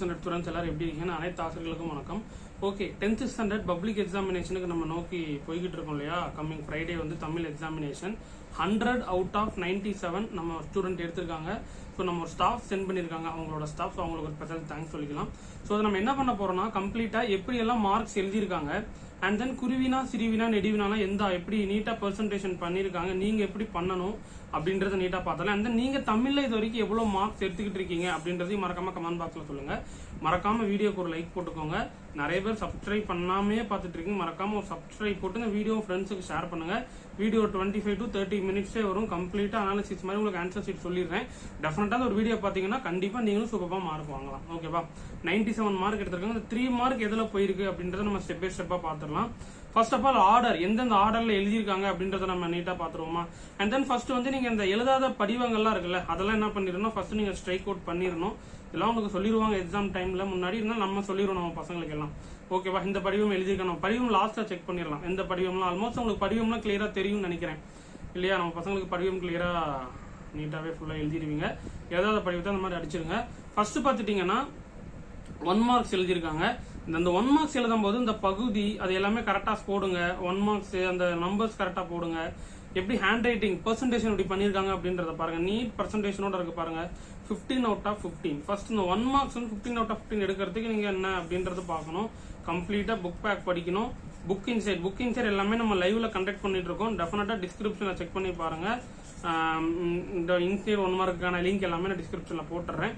Standard students எல்லாரும் எப்படி இருக்கீங்கன்னு அனைத்து ஆசிரியர்களுக்கும் வணக்கம். ஓகே டென்த் ஸ்டாண்டர்ட் பப்ளிக் எக்ஸாமினேஷனுக்கு நம்ம நோக்கி போய்கிட்டு இருக்கோம் இல்லையா? கம்மிங் ஃப்ரைடே வந்து Tamil examination hundred out of 97 seven நம்ம ஸ்டூடெண்ட் எடுத்திருக்காங்க. ஸோ நம்ம ஒரு ஸ்டாஃப் சென்ட் பண்ணியிருக்காங்க. அவங்களோட ஸ்டாஃப் அவங்களுக்கு ஒரு ஸ்பெஷல் தேங்க்ஸ் சொல்லிக்கலாம். ஸோ அதை நம்ம என்ன பண்ண போறோம்னா கம்ப்ளீட்டாக எப்படியெல்லாம் மார்க்ஸ் எழுதியிருக்காங்க? அண்ட் தென் குருவினா சிறுவினா நெடுவினாலாம் எந்த எப்படி நீட்டாக பர்சன்டேஷன் பண்ணியிருக்காங்க? நீங்க எப்படி பண்ணணும்? அப்படின்றத நீட்டா பார்த்தலாம் அண்ட் நீங்கள் நீங்க தமிழ்ல இது வரைக்கும் எவ்வளவு மார்க்ஸ் எடுத்துக்கிட்டு இருக்கீங்க அப்படின்றதையும் மறக்காம கமெண்ட் பாக்ஸ்ல சொல்லுங்க. மறக்காம வீடியோக்கு ஒரு லைக் போட்டுக்கோங்க. நிறைய பேர் சப்ஸ்கிரைப் பண்ணாமே பார்த்துட்டு இருக்கீங்க. மறக்காம ஒரு சப்ஸ்கிரைப் போட்டு இந்த வீடியோ ஃப்ரெண்ட்ஸுக்கு ஷேர் பண்ணுங்க. Video twenty five to thirty மினிட்ஸே வரும். கம்ப்ளீட்டா அனாலிசிஸ் மாதிரி உங்களுக்கு ஆன்சர் ஷீட் சொல்லிடுறேன். டெஃபினட்டா ஒரு வீடியோ பாத்தீங்கன்னா கண்டிப்பா நீங்களும் சூப்பரா மார்க் வாங்கலாம். ஓகேவா 97 செவன் மார்க் எடுத்திருக்காங்க. இந்த த்ரீ மார்க் எதுல போயிருக்கு அப்படின்றத நம்ம ஸ்டெப் பை ஸ்டெப்பா பாத்துடலாம் ஃபர்ஸ்ட் ஆஃப் ஆல் ஆர்டர் எந்தெந்த ஆர்டர்ல எழுதியிருக்காங்க அப்படின்றத நம்ம நீட்டா பாத்துருவோமா அண்ட் தென் ஃபர்ஸ்ட் வந்து நீங்க இந்த எழுதாத படிவங்கள்லாம் இருக்குல்ல அதெல்லாம் என்ன பண்ணிடணும்? ஃபர்ஸ்ட் நீங்க ஸ்ட்ரைக் அவுட் பண்ணிடணும். இதெல்லாம் உங்களுக்கு சொல்லிடுவாங்க எக்ஸாம் டைம்ல முன்னாடி இருந்தால் நம்ம சொல்லிடுவோம் நம்ம பசங்களுக்கு எல்லாம் ஓகேவா இந்த படிவம் எழுதியிருக்கணும் படிவம் லாஸ்டா செக் பண்ணிடலாம். எந்த படிவம்லாம்? ஆல்மோஸ்ட் உங்களுக்கு படிவம்லாம் கிளியரா தெரியும்னு நினைக்கிறேன். இல்லையா? நம்ம பசங்களுக்கு படிவம் கிளியரா நீட்டாவே ஃபுல்லா எழுதிடுவீங்க. ஏதாவது படிவத்தை அந்த மாதிரி அடிச்சிருங்க. ஃபர்ஸ்ட் பாத்துட்டீங்கன்னா ஒன் மார்க்ஸ் எழுதியிருக்காங்க. இந்த இந்த ஒன் மார்க்ஸ் எழுதும் போது இந்த பகுதி அது எல்லாமே கரெக்டாக போடுங்க. ஒன் மார்க்ஸ் அந்த நம்பர்ஸ் கரெக்டாக போடுங்க. எப்படி ஹேண்ட் ரைட்டிங் பர்சன்டேஷன் இப்படி பண்ணியிருக்காங்க அப்படின்றத பாருங்க. நீட் பர்சன்டேஷனோட இருக்கு பாருங்க. 15 அவுட் ஆஃப் 15 ஃபர்ஸ்ட் இந்த ஒன் மார்க்ஸ் வந்து 15 அவுட் ஆஃப் 15 எடுக்கிறதுக்கு நீங்க என்ன அப்படின்றது பார்க்கணும். கம்ப்ளீட்டா புக் பேக் படிக்கணும். புக் இன்சைட் புக் இன்சைட் எல்லாமே நம்ம லைவ்ல கண்டக்ட் பண்ணிட்டு இருக்கோம் டெஃபினட்டா டிஸ்கிரிப்ஷன்ல செக் பண்ணி பாருங்க. இந்த இன்சைட் ஒன் மார்க்குக்கான லிங்க் எல்லாமே நான் டிஸ்கிரிப்ஷன்ல போட்டுறேன்.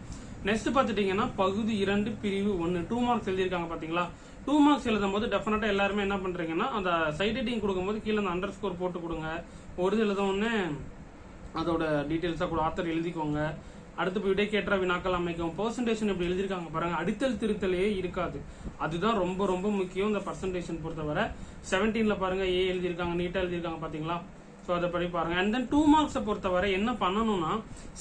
நெக்ஸ்ட் பாத்துட்டீங்கன்னா பகுதி இரண்டு பிரிவு ஒன்னு. டூ மார்க்ஸ் எழுதியிருக்காங்க பாத்தீங்களா டூ மார்க்ஸ் எழுதும் போது டெஃபினட்டா எல்லாருமே என்ன பண்றீங்கன்னா அந்த சைட் ரைட்டிங் கொடுக்கும்போது கீழே அந்த அண்டர் ஸ்கோர் போட்டு கொடுங்க. ஒரு இது எழுத உடனே அதோட டீட்டெயில்ஸாக கூட ஆத்தர் எழுதிக்கோங்க. அடுத்து போய் விடைக்கேற்ற வினாக்கள் அமைக்கும். பர்சன்டேஷன் இப்படி எழுதியிருக்காங்க பாருங்க. அடித்தல் திருத்தலே இருக்காது. அதுதான் ரொம்ப ரொம்ப முக்கியம் இந்த பர்சன்டேஷன் பொறுத்தவரை. செவன்டீன்ல பாருங்க ஏ எழுதியிருக்காங்க நீட்டா எழுதியிருக்காங்க பாத்தீங்களா ஸோ அதை படி பாருங்க. அண்ட் தென் டூ மார்க்ஸை பொறுத்தவரை என்ன பண்ணணும்னா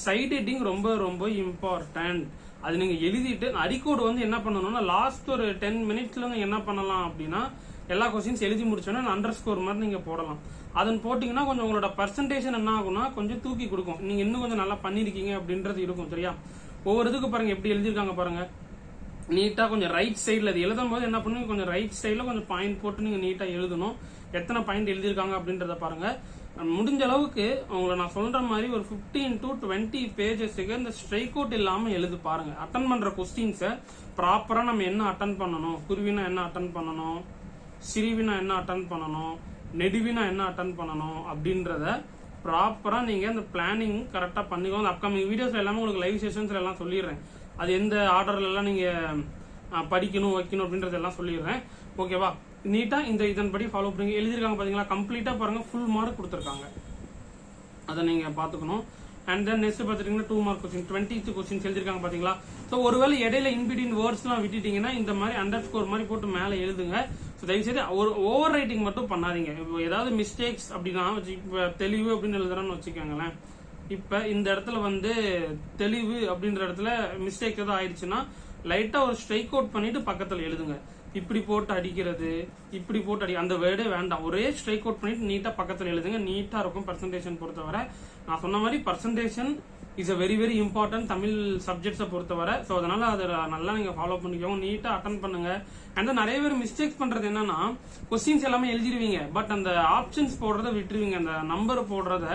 சைட் ஹெட்டிங் ரொம்ப ரொம்ப இம்பார்ட்டன்ட் அது நீங்க எழுதிட்டு அடிக்கோடு வந்து என்ன பண்ணணும்னா லாஸ்ட் ஒரு டென் மினிட்ஸ்ல என்ன பண்ணலாம் அப்படின்னா எல்லா கொஸ்டின்ஸ் எழுதி முடிச்சோன்னா அண்டர் ஸ்கோர் மாதிரி நீங்க போடலாம். அதன் போட்டிங்கன்னா கொஞ்சம் உங்களோட பர்சன்டேஷன் என்ன ஆகும்னா கொஞ்சம் தூக்கி கொடுக்கும். நீங்க இன்னும் கொஞ்சம் நல்லா பண்ணிருக்கீங்க அப்படின்றது இருக்கும் சரியா? ஒவ்வொரு இதுக்கு பாருங்க எப்படி எழுதியிருக்காங்க பாருங்க. நீட்டா கொஞ்சம் ரைட் சைடில் அது எழுதும் போது என்ன பண்ணுங்க கொஞ்சம் ரைட் சைடில் கொஞ்சம் பாயிண்ட் போட்டு நீங்க நீட்டா எழுதணும். எத்தனை பாயிண்ட் எழுதியிருக்காங்க அப்படின்றத பாருங்க. முடிஞ்ச அளவுக்கு உங்களை நான் சொல்ற மாதிரி ஒரு 15 டு டுவெண்ட்டி பேஜஸ்க்கு இந்த ஸ்ட்ரைக் அவுட் இல்லாமல் எழுது பாருங்க. அட்டன் பண்ற கொஸ்டின்ஸை ப்ராப்பரா நம்ம என்ன அட்டன் பண்ணணும்? குருவினா என்ன அட்டன் பண்ணணும்? சிறுவினா என்ன அட்டன் பண்ணணும்? நெடுவினா என்ன அட்டன் பண்ணணும்? அப்படின்றத ப்ராப்பரா நீங்க அந்த பிளானிங் கரெக்டா பண்ணிக்கோ அந்த அப்கமிங் வீடியோஸ் எல்லாமே உங்களுக்கு லைவ் செஷன்ஸ்ல எல்லாம் சொல்லிடுறேன். அது எந்த ஆர்டர்ல எல்லாம் நீங்க படிக்கணும் வைக்கணும் அப்படின்றதெல்லாம் சொல்லிடுறேன். ஓகேவா நீட்டாக இந்த இதன்படி ஃபாலோ பண்ணுங்க எழுதிருக்காங்க பார்த்தீங்களா கம்ப்ளீட்டாக பாருங்க. ஃபுல் மார்க் கொடுத்துருக்காங்க. அதை நீங்கள் பார்த்துக்கணும். அண்ட் தென் நெக்ஸ்ட் பாத்துட்டீங்கன்னா two mark question twenty questions எழுதிருக்காங்க பார்த்தீங்களா ஸோ ஒருவேளை இடையில இன்பிட்வீன் வேர்ட்ஸ்லாம் விட்டுட்டீங்கன்னா இந்த மாதிரி அண்டர் ஸ்கோர் மாதிரி போட்டு மேலே எழுதுங்க. ஸோ தயவுசெய்து ஒரு ஓவர் ரைட்டிங் மட்டும் பண்ணாதீங்க. இப்போ ஏதாவது மிஸ்டேக்ஸ் அப்படின்னா வச்சு இப்போ தெளிவு அப்படின்னு எழுதுறேன்னு வச்சுக்கோங்களேன். இப்போ இந்த இடத்துல வந்து தெளிவு அப்படின்ற இடத்துல மிஸ்டேக் ஏதாவது ஆயிடுச்சுன்னா லைட்டாக ஒரு ஸ்ட்ரைக் அவுட் பண்ணிட்டு பக்கத்தில் எழுதுங்க. இப்படி போட்டு அடிக்கிறது இப்படி போட்டு அடி அந்த வேர்டே வேண்டாம். ஒரே ஸ்ட்ரைக் அவுட் பண்ணிட்டு நீட்டா பக்கத்துல எழுதுங்க. நீட்டா இருக்கும் பர்சன்டேஷன் பொறுத்தவரை. நான் சொன்ன மாதிரி percentage is a very very important Tamil சப்ஜெக்ட்ஸை பொறுத்தவரை. ஸோ அதனால அதை நல்லா நீங்கள் ஃபாலோ பண்ணிக்கோங்க. நீட்டாக அட்டன் பண்ணுங்க. அண்ட் நிறைய பேர் மிஸ்டேக்ஸ் பண்ணுறது என்னன்னா கொஸ்டின்ஸ் எல்லாமே எழுதிருவீங்க பட் அந்த ஆப்ஷன்ஸ் போடுறத விட்டுருவீங்க. அந்த நம்பர் போடுறத.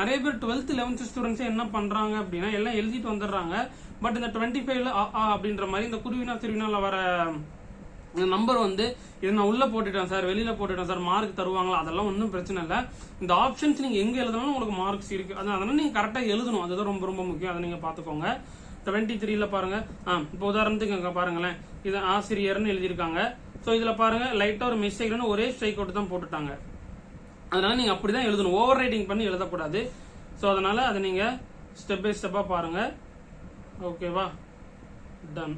நிறைய பேர் டுவெல்த் லெவன்த் ஸ்டூடெண்ட்ஸே என்ன பண்ணுறாங்க அப்படின்னா எல்லாம் எழுதிட்டு வந்துடுறாங்க. பட் இந்த டுவெண்ட்டி ஃபைவ்ல அப்படின்ற மாதிரி இந்த குருவினா திருவினால வர இந்த நம்பர் வந்து இது நான் உள்ள போட்டுட்டேன் சார் வெளியில போட்டுட்டேன் சார் மார்க் தருவாங்களா? அதெல்லாம் ஒன்றும் பிரச்சனை இல்லை. இந்த ஆப்ஷன்ஸ் நீங்க எங்க எழுதணும் உங்களுக்கு மார்க்ஸ் இருக்கு. அது அதனால நீங்க கரெக்டாக எழுதணும். அதுதான் ரொம்ப ரொம்ப முக்கியம். அதை நீங்க பாத்துக்கோங்க டுவெண்ட்டி த்ரீல பாருங்க. ஆ இப்போ உதாரணத்துக்கு இங்க பாருங்களேன். இது ஆசிரியர்னு எழுதியிருக்காங்க. ஸோ இதுல பாருங்க லைட்டா ஒரு மிஸ்டேக்னு ஒரே ஸ்ட்ரைக் அவுட் தான் போட்டுட்டாங்க. அதனால நீங்க அப்படிதான் எழுதணும். ஓவர் ரைட்டிங் பண்ணி எழுதக்கூடாது. ஸோ அதனால அதை நீங்க ஸ்டெப் பை ஸ்டெப்பா பாருங்க. ஓகேவா டன்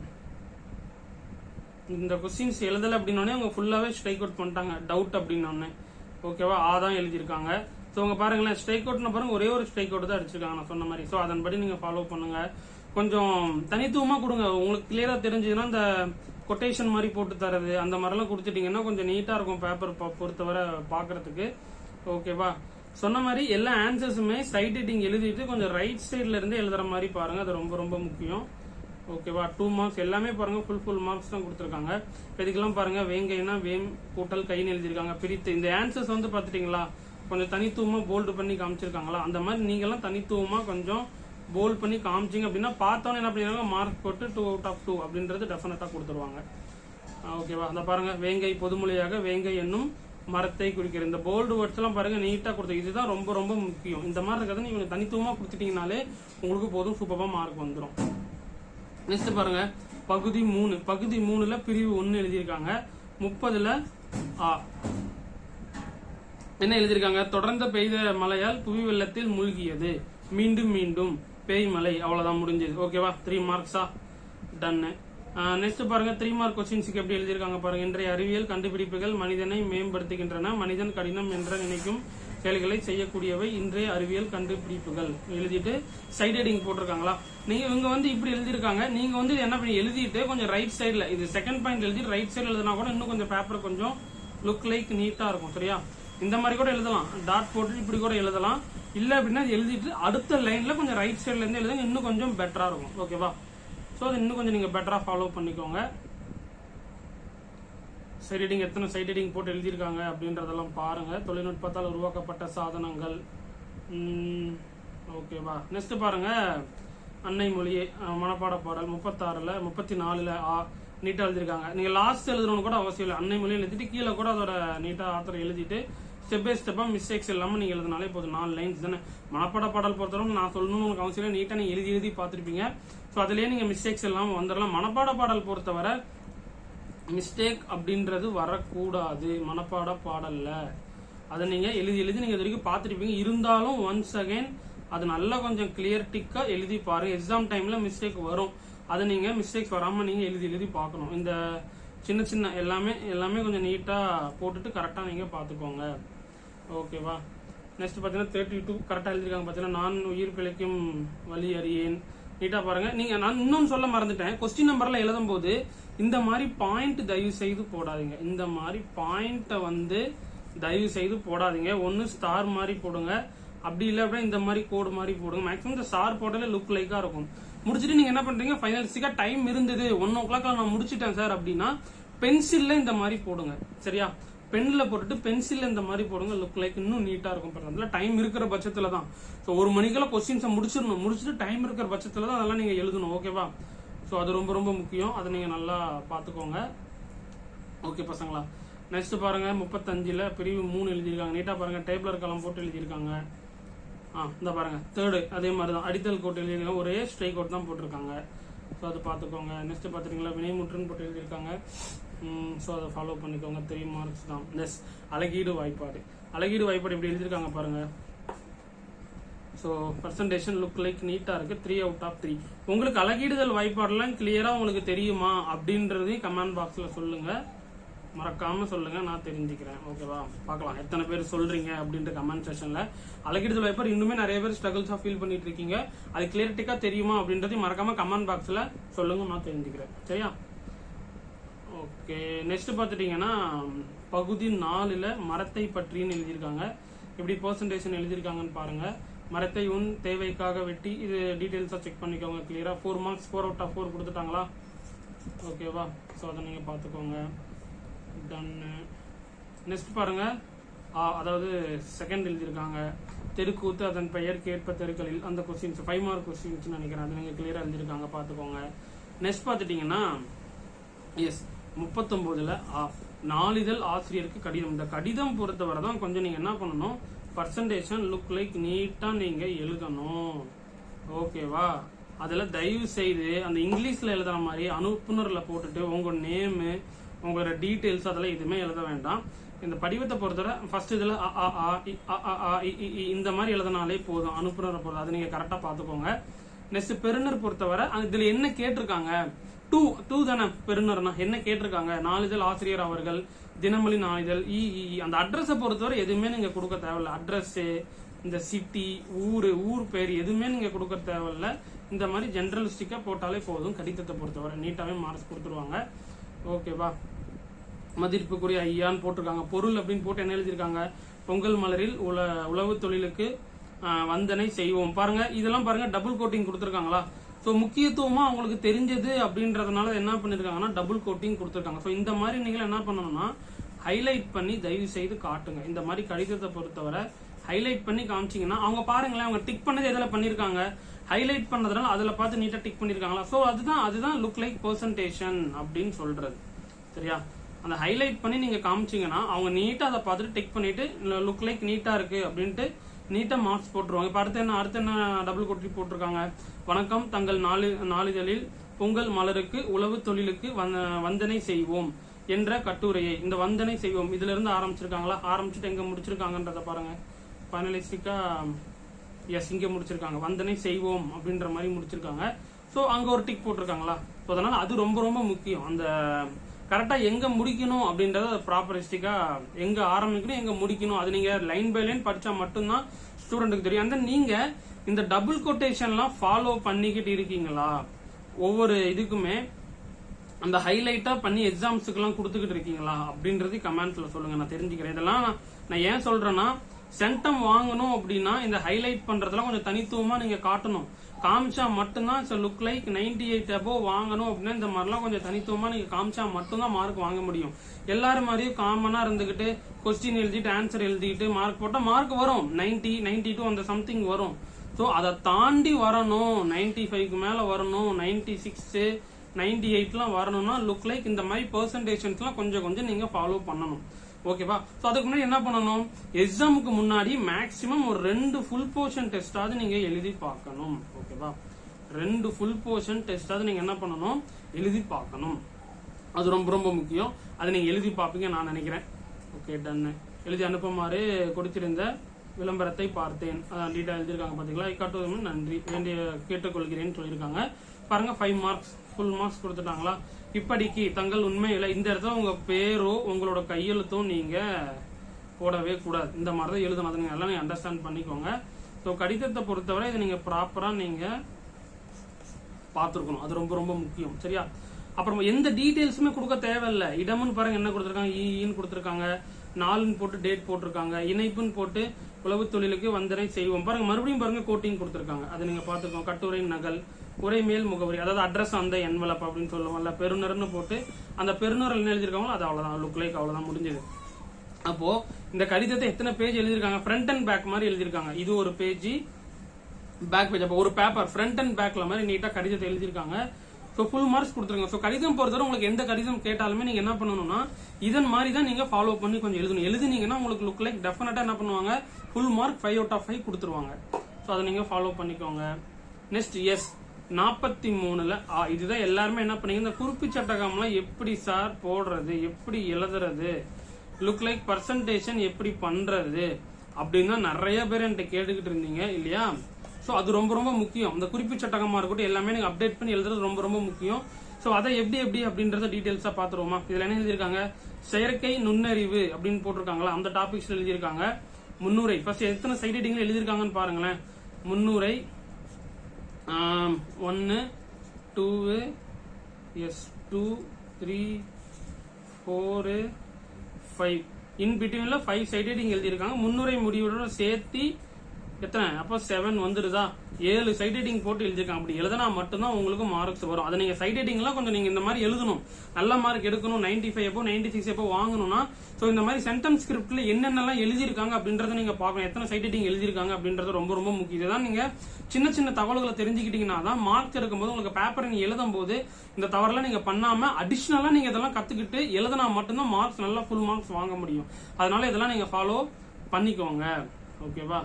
இந்த கொஸ்டின்ஸ் எழுதலை அப்படின்னோடனே அவங்க ஃபுல்லாகவே ஸ்ட்ரைக் அவுட் பண்ணிட்டாங்க. டவுட் அப்படின்னோடனே ஓகேவா ஆ தான் எழுதியிருக்காங்க. ஸோ உங்க பாருங்களேன் ஸ்ட்ரைக் அவுட்னு பாருங்க ஒரே ஒரு ஸ்ட்ரைக் அவுட் தான் அடிச்சிருக்காங்க நான் சொன்ன மாதிரி. ஸோ அதன்படி நீங்கள் ஃபாலோ பண்ணுங்க. கொஞ்சம் தனித்துவமாக கொடுங்க. உங்களுக்கு கிளியராக தெரிஞ்சதுன்னா இந்த கொட்டேஷன் மாதிரி போட்டு தரது அந்த மாதிரிலாம் கொடுத்துட்டீங்கன்னா கொஞ்சம் நீட்டாக இருக்கும் பேப்பர் பொறுத்தவரை பார்க்குறதுக்கு ஓகேவா சொன்ன மாதிரி எல்லா ஆன்சர்ஸுமே சைட் எடிட்டிங் எழுதிட்டு கொஞ்சம் ரைட் சைடுல இருந்து எழுதுற மாதிரி பாருங்க. அது ரொம்ப ரொம்ப முக்கியம். ஓகேவா? டூ மார்க்ஸ் எல்லாமே பாருங்க ஃபுல் ஃபுல் மார்க்ஸ் தான் கொடுத்துருக்காங்க. இதுக்கெல்லாம் பாருங்க வேங்கைனா வேம் கூட்டல் கைன்னு எழுதியிருக்காங்க. பிரித்து இந்த ஆன்சர்ஸ் வந்து பார்த்துட்டீங்களா? கொஞ்சம் தனித்துவமா போல்டு பண்ணி காமிச்சிருக்காங்களா? அந்த மாதிரி நீங்கெல்லாம் தனித்துவமா கொஞ்சம் போல்ட் பண்ணி காமிச்சிங்க அப்படின்னா பார்த்தோன்னே என்ன பண்ணிடுறாங்க மார்க் போட்டு டூ அவுட் ஆஃப் டூ அப்படின்றது டெஃபினட்டா கொடுத்துருவாங்க. ஓகேவா? அந்த பாருங்க வேங்கை பொதுமொழியாக வேங்கை என்னும் மரத்தை குறிக்கிற இந்த போல்டு வேர்ட்ஸ் எல்லாம் பாருங்க நீட்டா கொடுத்து இதுதான் ரொம்ப ரொம்ப முக்கியம். இந்த மாதிரி இருக்கிறத நீங்க தனித்துவமா கொடுத்துட்டீங்கனாலே உங்களுக்கு போதும் சூப்பரா மார்க் வந்துடும் நெக்ஸ்ட் பாருங்க. பகுதி மூணு. பகுதி மூணுல பிரிவு ஒன்னு எழுதியிருக்காங்க. முப்பதுல ஆ. என்ன எழுதியிருக்காங்க? தொடர்ந்து பெய்த மழையால் புவி வெள்ளத்தில் மூழ்கியது. மீண்டும் மீண்டும் பேய் மலை. அவ்வளவுதான் முடிஞ்சது. ஓகேவா த்ரீ மார்க்ஸா டன்னு நெக்ஸ்ட் பாருங்க. த்ரீ மார்க் கொஸ்டின்ஸுக்கு எப்படி எழுதியிருக்காங்க பாருங்க. இன்றைய அறிவியல் கண்டுபிடிப்புகள் மனிதனை மேம்படுத்துகின்றன மனிதன் கடினம் என்ற நினைக்கும் கேள்விகளை செய்யக்கூடியவை இன்றைய அறிவியல் கண்டுபிடிப்புகள். எழுதிட்டு சைட் ஹெடிங் போட்டிருக்காங்களா? நீங்க இவங்க வந்து இப்படி எழுதியிருக்காங்க. நீங்க வந்து என்ன பண்ணி எழுதிட்டு கொஞ்சம் ரைட் சைடில் இது செகண்ட் பாயிண்ட் எழுதி ரைட் சைடு எழுதினா கூட இன்னும் கொஞ்சம் பேப்பர் கொஞ்சம் லுக் லைக் நீட்டா இருக்கும் சரியா? இந்த மாதிரி கூட எழுதலாம். டாட் போட்டு இப்படி கூட எழுதலாம். இல்ல அப்படின்னா எழுதிட்டு அடுத்த லைன்ல கொஞ்சம் ரைட் சைட்ல இருந்து எழுதுங்க இன்னும் கொஞ்சம் பெட்டரா இருக்கும். ஓகேவா ஸோ அது இன்னும் கொஞ்சம் நீங்க பெட்டரா ஃபாலோ பண்ணிக்கோங்க. சைட் ஹெட்டிங் எத்தனை சைட் ஹெட்டிங் போட்டு எழுதியிருக்காங்க அப்படின்றதெல்லாம் பாருங்கள் தொழில்நுட்பத்தால் உருவாக்கப்பட்ட சாதனங்கள். ஓகேவா நெக்ஸ்ட் பாருங்க. அன்னை மொழி மனப்பாட பாடல் முப்பத்தாறில் முப்பத்தி நாலுல ஆ நீட்டாக எழுதியிருக்காங்க. நீங்கள் லாஸ்ட் எழுதணும்னு கூட அவசியம் இல்லை. அன்னை மொழியை எழுதிட்டு கீழே கூட அதோட நீட்டாக ஆத்திரம் எழுதிட்டு ஸ்டெப் பை ஸ்டெப்பாக மிஸ்டேக்ஸ் இல்லாமல் நீங்கள் எழுதினாலே போதும். நாலு லைன்ஸ் தானே. மனப்பாட பாடல் பொறுத்தவரை நான் சொல்லணும்னு உங்களுக்கு அவசியம் இல்லை. நீட்டாக நீங்க எழுதி எழுதி பார்த்துருப்பீங்க. ஸோ அதுலேயே நீங்கள் மிஸ்டேக்ஸ் இல்லாமல் வந்துடலாம் மனப்பாட பாடல் பொறுத்தவரை மிஸ்டேக் அப்படின்றது வரக்கூடாது. மனப்பாட பாடல்ல. அதை நீங்க எழுதி எழுதி நீங்க இது வரைக்கும் பார்த்துருப்பீங்க. இருந்தாலும் ஒன்ஸ் அகைன் அது நல்லா கொஞ்சம் கிளியர்டிக்கா எழுதி பாருங்க. எக்ஸாம் டைம்ல மிஸ்டேக் வரும். அதை நீங்க மிஸ்டேக்ஸ் வராம நீங்க எழுதி எழுதி பார்க்கணும். இந்த சின்ன சின்ன எல்லாமே எல்லாமே கொஞ்சம் நீட்டா போட்டுட்டு கரெக்டா நீங்க பாத்துக்கோங்க ஓகேவா நெக்ஸ்ட் பார்த்தீங்கன்னா தேர்ட்டி டூ கரெக்டாக எழுதிருக்காங்க பார்த்தீங்கன்னா. நான் உயிர் பிழைக்கும் வழி அறியேன். நீட்டாக பாருங்கள் நீங்கள் நான் இன்னொன்று சொல்ல மறந்துட்டேன். கொஸ்டின் நம்பரில் எழுதும் போது இந்த மாதிரி பாயிண்ட் தயவு செய்து போடாதீங்க. இந்த மாதிரி பாயிண்ட்டை வந்து தயவு செய்து போடாதீங்க. ஒன்று ஸ்டார் மாதிரி போடுங்க. அப்படி இல்லை அப்படின்னா இந்த மாதிரி கோடு மாதிரி போடுங்க. மேக்ஸிமம் இந்த ஸ்டார் போட்டாலே லுக் லைக்காக இருக்கும். முடிச்சுட்டு நீங்கள் என்ன பண்ணுறீங்க ஃபைனலிஸ்டிக்காக டைம் இருந்தது. ஒன் ஓ கிளாக் நான் முடிச்சிட்டேன் சார் அப்படின்னா பென்சிலில் இந்த மாதிரி போடுங்க. சரியா? பென்னில் போட்டுட்டு பென்சிலில் இந்த மாதிரி போடுங்க. லுக் லைக் இன்னும் நீட்டாக இருக்கும். பண்றதுல டைம் இருக்கிற பட்சத்தில் தான். ஸோ ஒரு மணிக்கெல்லாம் கொஸ்டின்ஸை முடிச்சிடணும். முடிச்சுட்டு டைம் இருக்கிற பட்சத்தில் தான் அதெல்லாம் நீங்கள் எழுதணும். ஓகேவா ஸோ அது ரொம்ப ரொம்ப முக்கியம். அதை நீங்கள் நல்லா பார்த்துக்கோங்க. ஓகே பசங்களா. நெக்ஸ்ட் பாருங்க முப்பத்தஞ்சில் பிரிவு மூணு எழுதியிருக்காங்க. நீட்டாக பாருங்க டேபிளர் கலம் போட்டு எழுதியிருக்காங்க. ஆ இந்த பாருங்க தேர்டு அதே மாதிரி தான் அடித்தல் கோட் எழுதியிருக்காங்க. ஒரே ஸ்ட்ரைக் கோட் தான் போட்டிருக்காங்க. ஸோ அது பார்த்துக்கோங்க. நெக்ஸ்ட் பார்த்துட்டீங்களா வினைமுற்றுன்னு போட்டு எழுதியிருக்காங்க. ஸோ அதை ஃபாலோ பண்ணிக்கோங்க. த்ரீ மார்க்ஸ் தான். நெஸ் அழகீடு வாய்ப்பாடு. அழகீடு வாய்ப்பாடு இப்படி எழுதியிருக்காங்க பாருங்க. ஸோ பர்சன்டேஷன் லுக் லைக் நீட்டாக இருக்குது த்ரீ அவுட் ஆஃப் த்ரீ உங்களுக்கு அழகிடுதல் வாய்ப்பாடெல்லாம் கிளியராக உங்களுக்கு தெரியுமா? அப்படின்றதையும் கமெண்ட் பாக்ஸில் சொல்லுங்கள் மறக்காம சொல்லுங்க நான் தெரிஞ்சுக்கிறேன். ஓகேவா பார்க்கலாம். எத்தனை பேர் சொல்றீங்க அப்படின்ற கமெண்ட் செஷன்ல அழகிடுதல் வாய்ப்பாடு இன்னுமே நிறைய பேர் ஸ்ட்ரகிள்ஸாக ஃபீல் பண்ணிட்டு இருக்கீங்க. அது கிளியரிட்டிக்கா தெரியுமா அப்படின்றதையும் மறக்காம கமெண்ட் பாக்ஸில் சொல்லுங்க நான் தெரிஞ்சுக்கிறேன். சரியா? ஓகே நெக்ஸ்ட் பார்த்துட்டீங்கன்னா பகுதி நாலுல மரத்தை பற்றின்னு எழுதியிருக்காங்க. எப்படி பர்சன்டேஷன் எழுதியிருக்காங்கன்னு பாருங்க. மரத்தை உன் தேவைக்காக வெட்டி இது டீட்டெயில்ஸாக செக் பண்ணிக்கோங்க கிளியராக four marks four out of four கொடுத்துட்டாங்களா? ஓகேவா ஸோ அதை நீங்கள் பார்த்துக்கோங்க. டன்னு நெக்ஸ்ட் பாருங்க. ஆ, அதாவது செகண்ட் எழுதியிருக்காங்க. தெருக்கூத்து அதன் பெயருக்கு ஏற்ப தெருக்களில். அந்த கொஸ்டின்ஸ் ஃபைவ் மார்க் கொஸ்டின்ஸ் நினைக்கிறேன். அது நீங்கள் கிளியராக எழுதியிருக்காங்க பார்த்துக்கோங்க. நெக்ஸ்ட் பார்த்துட்டிங்கன்னா எஸ் முப்பத்தொம்போதில் ஆ, நாளிதழ் ஆசிரியருக்கு கடிதம். இந்த கடிதம் பொறுத்தவரை தான் கொஞ்சம் நீங்கள் என்ன பண்ணணும்? பர்சன்டேஷன் லுக் லைக் நீட்டாக நீங்கள் எழுதணும். ஓகேவா அதில் தயவு செய்து அந்த இங்கிலீஷில் எழுதுற மாதிரி அனுப்புனரில் போட்டுட்டு உங்கள் நேமு உங்களோட டீட்டெயில்ஸ் அதெல்லாம் எதுவுமே எழுத வேண்டாம். இந்த படிவத்தை பொறுத்தவரை ஃபர்ஸ்ட் இதில் அ, ஆ, ஆ, இ, அ, ஆ, இ, இந்த மாதிரி எழுதினாலே போதும். அனுப்புனரை பொறுத்த. அதை நீங்கள் கரெக்டாக பார்த்துக்கோங்க. நெக்ஸ்ட் பெருநர் பொறுத்தவரை இதில் என்ன கேட்டிருக்காங்க? டூ டூ தானே பெருநர்னா? என்ன கேட்டிருக்காங்க? நாளிதழ் ஆசிரியர் அவர்கள் தினமலி நாளிதழ் இஇ அந்த அட்ரஸை பொறுத்தவரை எதுவுமே நீங்க கொடுக்க தேவையில்ல. அட்ரஸ் இந்த சிட்டி ஊர் ஊர் பேர் எதுவுமே நீங்க கொடுக்க தேவையில்ல. இந்த மாதிரி ஜென்ரலிஸ்டிக்கா போட்டாலே போதும். கடிதத்தை பொறுத்தவரை நீட்டாவே மார்க்ஸ் கொடுத்துருவாங்க. ஓகேவா? மதிப்புக்குரிய ஐயான்னு போட்டிருக்காங்க. பொருள் அப்படின்னு போட்டு என்ன எழுதியிருக்காங்க? பொங்கல் மலரில் உல உழவு தொழிலுக்கு வந்தனை செய்வோம். பாருங்க இதெல்லாம் பாருங்க டபுள் கோட்டிங் கொடுத்துருக்காங்களா? ஸோ முக்கியத்துவமாக அவங்களுக்கு தெரிஞ்சது அப்படின்றதுனால என்ன பண்ணியிருக்காங்கன்னா டபுள் கோட்டிங் கொடுத்துருக்காங்க. ஸோ இந்த மாதிரி நீங்கள் என்ன பண்ணணும்னா ஹைலைட் பண்ணி தயவு செய்து காட்டுங்க. இந்த மாதிரி கடிதத்தை பொறுத்தவரை ஹைலைட் பண்ணி காமிச்சிங்கன்னா அவங்க பாருங்களேன் அவங்க டிக் பண்ணது எதில் பண்ணியிருக்காங்க ஹைலைட் பண்ணதுனால அதில் பார்த்து நீட்டாக டிக் பண்ணியிருக்காங்களா ஸோ அதுதான் அதுதான் லுக் லைக் பர்சன்டேஷன் அப்படின்னு சொல்றது. சரியா? அந்த ஹைலைட் பண்ணி நீங்கள் காமிச்சீங்கன்னா அவங்க நீட்டாக அதை பார்த்துட்டு டிக் பண்ணிட்டு லுக் லைக் நீட்டாக இருக்கு அப்படின்ட்டு நீட்டாக மார்க்ஸ் போட்டுருவாங்க. இப்போ அடுத்து என்ன அடுத்து என்ன டபுள் கொட்டி போட்டிருக்காங்க? வணக்கம் தங்கள் நாளு நாளிதழில் பொங்கல் மலருக்கு உழவு தொழிலுக்கு வந்த- வந்தனை செய்வோம் என்ற கட்டுரையை இந்த வந்தனை செய்வோம் இதுல இருந்து ஆரம்பிச்சிருக்காங்களா? ஆரம்பிச்சுட்டு எங்க முடிச்சிருக்காங்கன்றத பாருங்க. ஃபைனலிஸ்டிக்கா எஸ் இங்கே முடிச்சிருக்காங்க. வந்தனை செய்வோம் அப்படின்ற மாதிரி முடிச்சிருக்காங்க. ஸோ அங்கே ஒரு டிக் போட்டிருக்காங்களா? ஸோ அதனால அது ரொம்ப ரொம்ப முக்கியம். அந்த கரெக்டாக எங்கே முடிக்கணும் அப்படின்றத ப்ராப்பரிஸ்டிக்காக எங்கே ஆரம்பிக்கணும் எங்கே முடிக்கணும். அது நீங்கள் லைன் பை லைன் படித்தா மட்டும்தான் ஸ்டூடெண்ட்டுக்கு தெரியும். அந்த நீங்கள் இந்த டபுள் கொட்டேஷன்லாம் ஃபாலோ பண்ணிக்கிட்டு இருக்கீங்களா? ஒவ்வொரு இதுக்குமே அந்த ஹைலைட்டாக பண்ணி எக்ஸாம்ஸுக்கெல்லாம் கொடுத்துக்கிட்டு இருக்கீங்களா? அப்படின்றது கமெண்ட்ஸில் சொல்லுங்கள் நான் தெரிஞ்சுக்கிறேன். இதெல்லாம் நான் நான் ஏன் சொல்கிறேன்னா சென்டம் வாங்கணும் அப்படின்னா இந்த ஹைலைட் பண்ணுறதெல்லாம் கொஞ்சம் தனித்துவமாக நீங்கள் காட்டணும். காமிச்சா மட்டும்தான் look like ninety eight above வாங்கணும் அப்படின்னா இந்த மாதிரிலாம் கொஞ்சம் தனித்துவமாக நீங்கள் காமிச்சா மட்டும்தான் மார்க் வாங்க முடியும். எல்லாரும் மாதிரியும் காமனாக இருந்துக்கிட்டு கொஸ்டின் எழுதிட்டு ஆன்சர் எழுதிட்டு மார்க் போட்டால் மார்க் வரும். 90 92 டூ அந்த சம்திங் வரும். ஸோ அதை தாண்டி வரணும். 95 ஃபைவ்க்கு மேலே வரணும். நைன்டி சிக்ஸு நைன்டி எயிட்லாம் வரணும்னா லுக் லைக் இந்த மாதிரி பர்சன்டேஷன்ஸ்லாம் கொஞ்சம் கொஞ்சம் நீங்கள் ஃபாலோ பண்ணணும். ஓகேவா? ஸோ அதுக்கு முன்னாடி என்ன பண்ணணும்? எக்ஸாமுக்கு முன்னாடி மேக்ஸிமம் ஒரு ரெண்டு ஃபுல் போர்ஷன் டெஸ்டாவது நீங்க எழுதி பார்க்கணும். ஓகேவா? ரெண்டு ஃபுல் போர்ஷன் டெஸ்டாவது நீங்க என்ன பண்ணணும்? எழுதி பார்க்கணும். அது ரொம்ப ரொம்ப முக்கியம். அதை நீங்க எழுதி பார்ப்பீங்க நான் நினைக்கிறேன். ஓகே டன்னு எழுதி அனுப்புமாறு கொடுத்திருந்த விளம்பரத்தை பார்த்தேன். அதான் டீட்டெயில் எழுதியிருக்காங்க பாத்தீங்களா? இக்காட்டுவதும் நன்றி. வேண்டிய கேட்டுக்கொள்கிறேன்னு சொல்லியிருக்காங்க. பாருங்க ஃபைவ் மார்க்ஸ் ஃபுல் மார்க்ஸ் கொடுத்துட்டாங்களா? இப்படிக்கு தங்கள் உண்மையில இந்த இடத்துல உங்க பேரோ உங்களோட கையெழுத்தும் நீங்க போடவே கூடாது. இந்த மாதிரி தான் எழுதணும். அதை நீங்கள் எல்லாம் நீங்க அண்டர்ஸ்டாண்ட் பண்ணிக்கோங்க. ஸோ கடிதத்தை பொறுத்தவரை இதை நீங்க ப்ராப்பரா நீங்க பார்த்துருக்கணும். அது ரொம்ப ரொம்ப முக்கியம். சரியா? அப்புறம் எந்த டீட்டெயில்ஸுமே கொடுக்க தேவையில்ல. இடம்னு பாருங்க என்ன கொடுத்துருக்காங்க? ஈன்னு கொடுத்துருக்காங்க. நாலுன்னு போட்டு டேட் போட்டிருக்காங்க. இணைப்புன்னு போட்டு உளவு தொழிலுக்கு வந்தனை செய்வோம். பாருங்க மறுபடியும் பாருங்க கோட்டிங் கொடுத்துருக்காங்க. அதை நீங்க பார்த்துருக்கோம் கட்டுரை நகல் உரை மேல் முகவரி அதாவது அட்ரஸ் அந்த என்வலப் அப்படின்னு சொல்லுவோம்ல பெருநர்னு போட்டு அந்த பெருநர் என்ன எழுதியிருக்காங்களோ அது அவ்வளவுதான் லுக் லைக் அவ்வளவுதான் முடிஞ்சது. அப்போ இந்த கடிதத்தை எத்தனை பேஜ் எழுதியிருக்காங்க? ஃப்ரண்ட் அண்ட் பேக் மாதிரி எழுதியிருக்காங்க. இது ஒரு பேஜ் பேக் பேஜ் அப்போ ஒரு பேப்பர் ஃப்ரண்ட் அண்ட் பேக்ல மாதிரி நீட்டா கடிதத்தை எழுதியிருக்காங்க. ஸோ ஃபுல் மார்க்ஸ் கொடுத்துருங்க. ஸோ கடிதம் பொறுத்தவரை உங்களுக்கு எந்த கடிதம் கேட்டாலுமே நீங்க என்ன பண்ணணும்னா இதன் மாதிரி தான் நீங்க ஃபாலோ பண்ணி கொஞ்சம் எழுதணும். எழுதுனீங்கன்னா உங்களுக்கு லுக் லைக் டெஃபினட்டா என்ன பண்ணுவாங்க? Full mark five out of five கொடுத்துருவாங்க. ஸோ அதை நீங்க ஃபாலோ பண்ணிக்கோங்க. நெக்ஸ்ட் எஸ் நாற்பத்தி மூணுல ஆ, இதுதான் எல்லாருமே என்ன பண்ணீங்க? இந்த குறிப்பு சட்டகம்லாம் எப்படி சார் போடுறது? எப்படி எழுதுறது? லுக் லைக் பர்சன்டேஷன் எப்படி பண்றது? அப்படின்னு தான் நிறைய பேர் என்கிட்ட கேட்டுக்கிட்டு இருந்தீங்க இல்லையா? ஸோ அது ரொம்ப ரொம்ப முக்கியம். இந்த குறிப்பு சட்டகமாக இருக்கட்டும் எல்லாமே எனக்கு அப்டேட் பண்ணி எழுதுறது ரொம்ப ரொம்ப முக்கியம். ஸோ அதை எப்படி எப்படி அப்படின்றத டீட்டெயில்ஸாக பார்த்துருவோமா? இதில் என்ன எழுதியிருக்காங்க? செயற்கை நுண்ணறிவு அப்படின்னு போட்டிருக்காங்களா? அந்த டாபிக்ஸில் எழுதியிருக்காங்க. முன்னுரை ஃபர்ஸ்ட் எத்தனை சைட் எழுதியிருக்காங்கன்னு பாருங்களேன். முன்னுரை ஒன்று two S two three four five. In பிட்வீனில் five sided இங்கே எழுதியிருக்காங்க. முன்னுரை முடிவுடன் சேர்த்து எத்தனை? அப்போ செவன் வந்துடுதா ஏழு சைட் ஹெட்டிங் போட்டு எழுதிருக்காங்க அப்படி எழுதினா மட்டும்தான் உங்களுக்கு மார்க்ஸ் வரும். அதை நீங்கள் சைட் ஹெட்டிங்லாம் கொஞ்சம் நீங்கள் இந்த மாதிரி எழுதணும். நல்ல மார்க் எடுக்கணும். 95 ஃபைவ் எப்போ நைன்டி சிக்ஸ் எப்போ வாங்கணும்னா ஸோ இந்த மாதிரி சென்டென்ஸ் ஸ்கிரிப்ட்ல என்னென்னலாம் எழுதியிருக்காங்க அப்படின்றத நீங்கள் பார்க்கணும். எத்தனை சைட் ஹெட்டிங் எழுதியிருக்காங்க அப்படின்றது ரொம்ப ரொம்ப முக்கியம். இதுதான் நீங்கள் சின்ன சின்ன தகவல்களை தெரிஞ்சுக்கிட்டீங்கன்னா தான் மார்க் எடுக்கும்போது உங்களுக்கு பேப்பரை நீங்கள் எழுதும் போது இந்த தவறெல்லாம் நீங்கள் பண்ணாமல் அடிஷ்னலாக நீங்கள் இதெல்லாம் கற்றுக்கிட்டு எழுதினா மட்டும்தான் மார்க்ஸ் நல்லா ஃபுல் மார்க்ஸ் வாங்க முடியும். அதனால இதெல்லாம் நீங்கள் ஃபாலோ பண்ணிக்கோங்க. ஓகேவா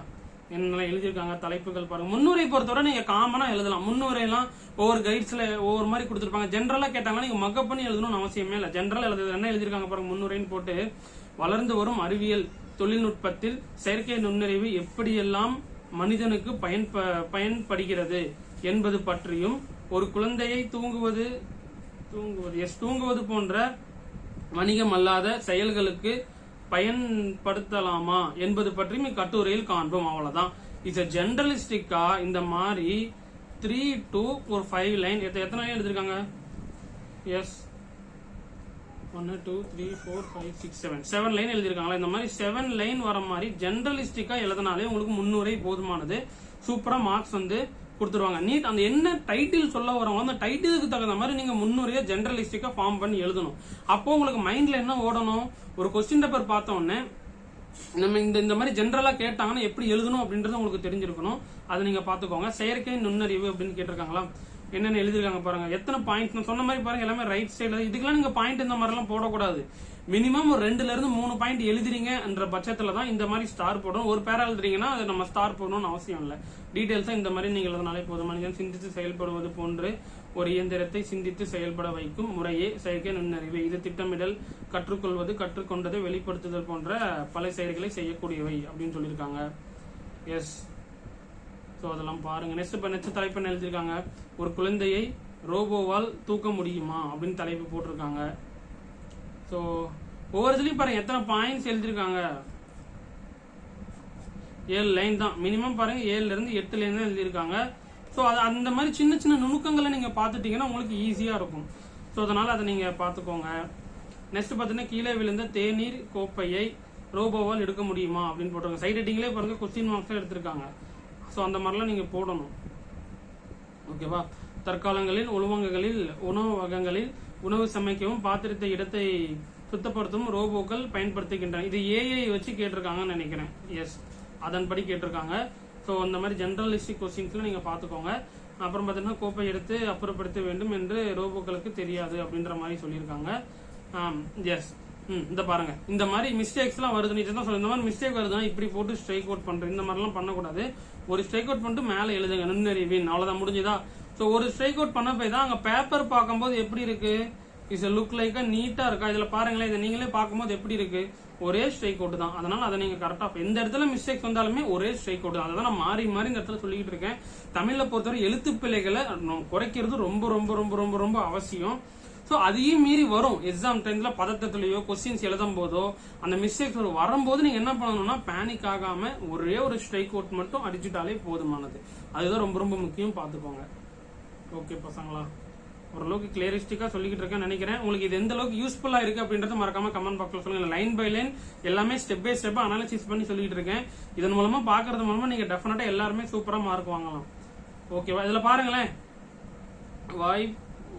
என்னெல்லாம் எழுதியிருக்காங்க தலைப்புகள் பாருங்க. முன்னுரை பொறுத்தவரை நீங்க காமனா எழுதலாம். முன்னுரையெல்லாம் ஒவ்வொரு கைட்ஸ்ல ஒவ்வொரு மாதிரி கொடுத்துருப்பாங்க. ஜென்ரலா கேட்டாங்கன்னா நீங்க மக்கப் பண்ணி எழுதணும்னு அவசியமே இல்லை. ஜென்ரல் எழுதுறது என்ன எழுதியிருக்காங்க பாருங்க முன்னுரைன்னு போட்டு. வளர்ந்து வரும் அறிவியல் தொழில்நுட்பத்தில் செயற்கை நுண்ணறிவு எப்படியெல்லாம் மனிதனுக்கு பயன்ப பயன்படுகிறது என்பது பற்றியும் ஒரு குழந்தையை தூங்குவது தூங்குவது எஸ் தூங்குவது போன்ற வணிகம் அல்லாத செயல்களுக்கு பயன்படுத்தலாமா என்பது பற்றியும் இக்கட்டுரையில் காண்போம். அவ்வளவுதான். இட்ஸ் ஜென்ரலிஸ்டிக்கா இந்த மாதிரி த்ரீ டூ ஒரு ஃபைவ் லைன் எத்தனை லைன் எடுத்திருக்காங்க? Yes one two three four five six seven seven line எழுதியிருக்காங்களா? இந்த மாதிரி செவன் லைன் வர மாதிரி ஜென்ரலிஸ்டிக்கா எழுதினாலே உங்களுக்கு முன்னுரை போதுமானது. சூப்பரா மார்க்ஸ் வந்து கொடுத்துருவாங்க. நீட் அந்த என்ன டைட்டில் சொல்ல வரவங்களோ அந்த டைட்டிலுக்கு தகுந்த மாதிரி நீங்க முன்னுரையா ஜென்ரலிஸ்டிக்கா ஃபார்ம் பண்ணி எழுதணும். அப்போ உங்களுக்கு மைண்ட்ல என்ன ஓடணும்? ஒரு கொஸ்டின் பேப்பர் பார்த்தோன்னே நம்ம இந்த இந்த மாதிரி ஜென்ரலா கேட்டாங்கன்னா எப்படி எழுதணும் அப்படின்றது உங்களுக்கு தெரிஞ்சிருக்கணும். அதை நீங்க பாத்துக்கோங்க செயற்கை நுண்ணறிவு அப்படின்னு கேட்டிருக்காங்களா? என்னென்ன எழுதிருக்காங்க பாருங்க. எத்தனை பாயிண்ட் நான் சொன்ன மாதிரி பாருங்க எல்லாமே ரைட் சைடு இதுக்கெல்லாம் நீங்க பாயிண்ட் இந்த மாதிரி எல்லாம் போடக்கூடாது. மினிமம் ஒரு ரெண்டுல இருந்து மூணு பாயிண்ட் எழுதுறீங்கன்ற பட்சத்துல தான் இந்த மாதிரி ஸ்டார் போடணும். ஒரு பேரா எழுதுறீங்கன்னா அது நம்ம ஸ்டார் போடணும்னு அவசியம் இல்லை. டீடைல்ஸா இந்த மாதிரி நீங்கள் எழுதினாலே போதும். மனிதன் சிந்தித்து செயல்படுவது போன்று ஒரு இயந்திரத்தை சிந்தித்து செயல்பட வைக்கும் முறையே செயற்கை நுண்ணறிவு. இது திட்டமிடல் கற்றுக்கொள்வது கற்றுக்கொண்டதை வெளிப்படுத்துதல் போன்ற பல செயல்களை செய்யக்கூடியவை அப்படின்னு சொல்லியிருக்காங்க. எஸ் ஸோ அதெல்லாம் பாருங்க. நெக்ஸ்ட் இப்போ நெக்ஸ்ட் தலைப்பு எழுதியிருக்காங்க? ஒரு குழந்தையை ரோபோவால் தூக்க முடியுமா அப்படின்னு தலைப்பு போட்டிருக்காங்க. ஸோ ஒவ்வொரு இதுலையும் பாருங்கள் எத்தனை பாயிண்ட்ஸ் எழுதியிருக்காங்க? ஏழு லைன் தான். மினிமம் பாருங்கள் ஏழுல இருந்து எட்டு லைன் தான் எழுதியிருக்காங்க. ஸோ அது அந்த மாதிரி சின்ன சின்ன நுணுக்கங்களை நீங்கள் பார்த்துட்டிங்கன்னா உங்களுக்கு ஈஸியாக இருக்கும். ஸோ அதனால் அதை நீங்கள் பார்த்துக்கோங்க. நெக்ஸ்ட் பார்த்தீங்கன்னா கீழே விழுந்த தேநீர் கோப்பையை ரோபோவால் எடுக்க முடியுமா அப்படின்னு போட்டிருக்காங்க. சைட் ஹெட்டிங்லேயே பாருங்கள் கொஸ்டின் மார்க்ஸாக எடுத்திருக்காங்க. ஸோ அந்த மாதிரிலாம் நீங்கள் போடணும். ஓகேவா தற்காலங்களில் உணவகங்களில் உணவு வகங்களில் உணவு சமைக்கவும் பாத்திரத்தை இடத்தை சுத்தப்படுத்தவும் ரோபோக்கள் பயன்படுத்துகின்றன. இது ஏஐ வச்சு கேட்டிருக்காங்கன்னு நினைக்கிறேன். எஸ் அதன்படி கேட்டிருக்காங்க. ஸோ அந்த மாதிரி ஜென்ரலிஸ்டிக் கொஸ்டின்ஸ்லாம் நீங்கள் பார்த்துக்கோங்க. அப்புறம் பார்த்தீங்கன்னா கோப்பை எடுத்து அப்புறப்படுத்த வேண்டும் என்று ரோபோக்களுக்கு தெரியாது அப்படின்ற மாதிரி சொல்லியிருக்காங்க. எஸ் ம் இந்த பாருங்க. இந்த மாதிரி மிஸ்டேக்ஸ்லாம் வருது நீ தான் சொல்ல. இந்த மாதிரி மிஸ்டேக் வருதுன்னா இப்படி போட்டு ஸ்ட்ரைக் அவுட் பண்ணுறேன் இந்த மாதிரிலாம் பண்ணக்கூடாது. ஒரு ஸ்ட்ரைக் அவுட் பண்ணிட்டு மேலே எழுதுங்க. நுண்ணறிவின் அவ்வளோதான் முடிஞ்சுதா? ஸோ ஒரு ஸ்ட்ரைக் அவுட் பண்ண போய் தான் அங்கே பேப்பர் பார்க்கும்போது எப்படி இருக்கு? இஸ் லுக் லைக்காக நீட்டாக இருக்கா? இதில் பாருங்களேன் இதை நீங்களே பார்க்கும்போது எப்படி இருக்கு? ஒரே ஸ்ட்ரைக் அவுட் தான். அதனால அதை நீங்க கரெக்டாக எந்த இடத்துல மிஸ்டேக்ஸ் வந்தாலுமே ஒரே ஸ்ட்ரைக் அவுட் தான். அதை நான் மாறி மாறி இந்த இடத்துல சொல்லிக்கிட்டு இருக்கேன். தமிழ்ல பொறுத்தவரை எழுத்து பிழைகளை குறைக்கிறது ரொம்ப ரொம்ப ரொம்ப ரொம்ப ரொம்ப அவசியம். ஸோ அதையும் மீறி வரும். எக்ஸாம் டைம்ல பதட்டத்திலேயோ கொஸ்டின்ஸ் எழுதும் போதோ அந்த மிஸ்டேக்ஸ் ஒரு வரும்போது நீங்க என்ன பண்ணணும்னா பேனிக் ஆகாம ஒரே ஒரு ஸ்ட்ரைக் அவுட் மட்டும் அடிச்சுட்டாலே போதுமானது. அதுதான் ரொம்ப ரொம்ப முக்கியம். பார்த்துக்கோங்க. ஓகே பசங்களா. ஓரளவுக்கு கிளியரிஸ்டிக்காக சொல்லிக்கிட்டு இருக்கேன் நினைக்கிறேன். உங்களுக்கு இது எந்த அளவுக்கு யூஸ்ஃபுல்லாக இருக்கு அப்படின்றத மறக்காம கமெண்ட் பாக்ஸில் சொல்லுங்க. லைன் பை லைன் எல்லாமே ஸ்டெப் பை ஸ்டெப் அனாலிசிஸ் பண்ணி சொல்லிட்டு இருக்கேன். இதன் மூலமாக பார்க்கறது மூலமாக நீங்கள் டெஃபினட்டாக எல்லாருமே சூப்பராக மார்க் வாங்கலாம். ஓகேவா இதில் பாருங்களேன். வாய்